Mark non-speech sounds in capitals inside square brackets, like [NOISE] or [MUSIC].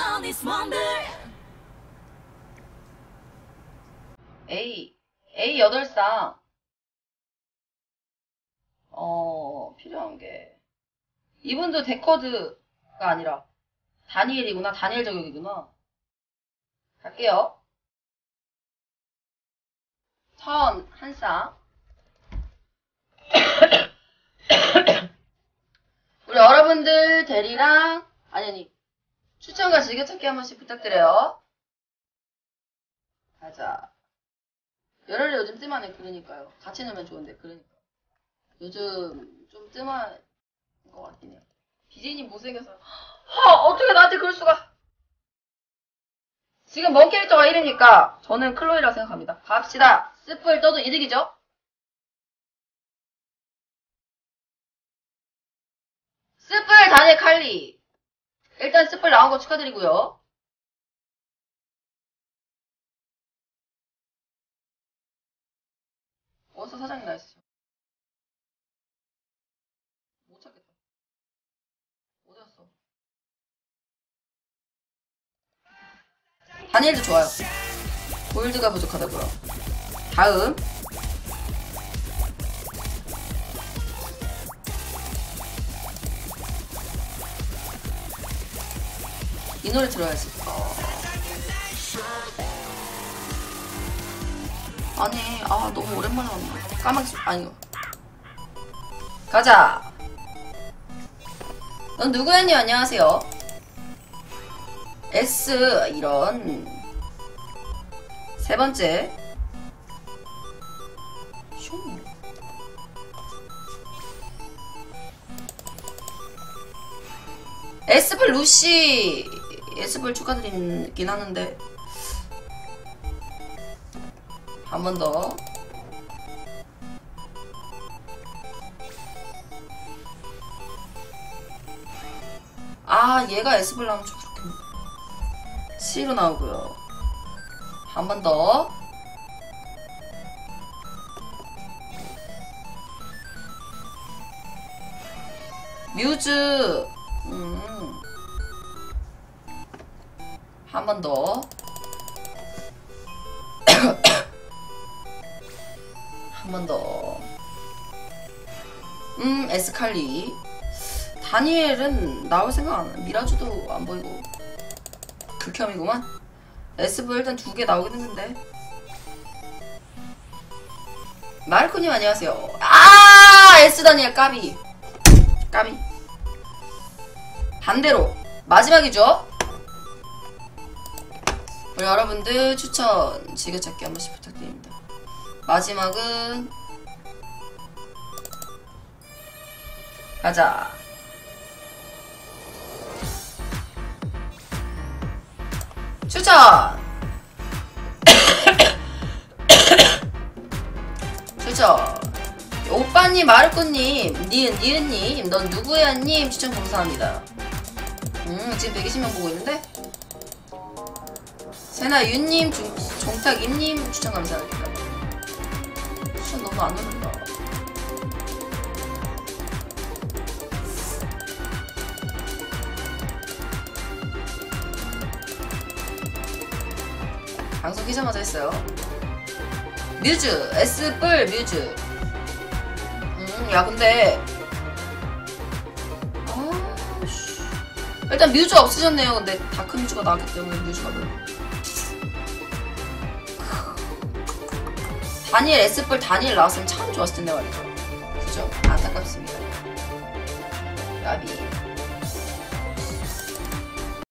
Monday. A A 8쌍 어 필요한 게. 이분도 데커드가 아니라 다니엘이구나. 다니엘 저격이구나. 갈게요. 턴 한쌍. [COUGHS] 우리 여러분들 대리랑 아니 아니 추천과 즐겨찾기 한 번씩 부탁드려요. 가자. 열혈이 요즘 뜸하네 그러니까요. 같이 넣으면 좋은데 그러니까. 요즘 좀 뜸한 것 같긴 해요. BJ님 못생겨서. 하 어떻게 나한테 그럴 수가? 지금 뭔 캐릭터가 이름니까 저는 클로이라 생각합니다. 갑시다. 스플 떠도 이득이죠? 스플 다니엘 칼리 일단 스플 나온 거 축하드리고요. 원서 사장님 나있어. 못 찾겠다. 어디 갔어. 다니엘도 좋아요. 골드가 부족하다고요. 다음 이 노래 들어야지. 어. 아니 아 너무 오랜만에 왔나 까마귀 아니요 가자! 넌 누구였니? 안녕하세요. S 이런. 세 번째. 슝 에스블 루시 에스블 축하드리긴 하는데 한 번 더. 아, 얘가 S블 나오면 좀 그렇겠네. C로 나오고요. 한 번 더. 뮤즈. 음. 한 번 더. [COUGHS] 한 번 더. 음, 에스칼리. 다니엘은 나올 생각 안 해. 미라주도 안 보이고. 극혐이구만. 에스브 일단 두 개 나오긴 했는데. 마르코님 안녕하세요. 아! 에스 다니엘 까비. 까비. 반대로. 마지막이죠? 여러분들 추천 즐겨찾기 한 번씩 부탁드립니다. 마지막은 가자. 추천. [COUGHS] 추천. 오빠님, 마르코님, 니은, 니은님, 넌 누구야님 추천 감사합니다. 음, 지금 120명 보고 있는데? 세나 윤님, 중, 종탁임님 추천 감사합니다. 추천 너무 안 오른다. 방송 키자마자 했어요. 뮤즈, S뿔 뮤즈. 음, 야, 근데. 아, 씨. 일단 뮤즈 없으셨네요. 근데 다크 뮤즈가 나왔기 때문에 뮤즈가 별 로. 다니엘 S뿔 다니엘 나왔으면 참 좋았을 텐데 말이죠. 그죠? 안타깝습니다. 야비.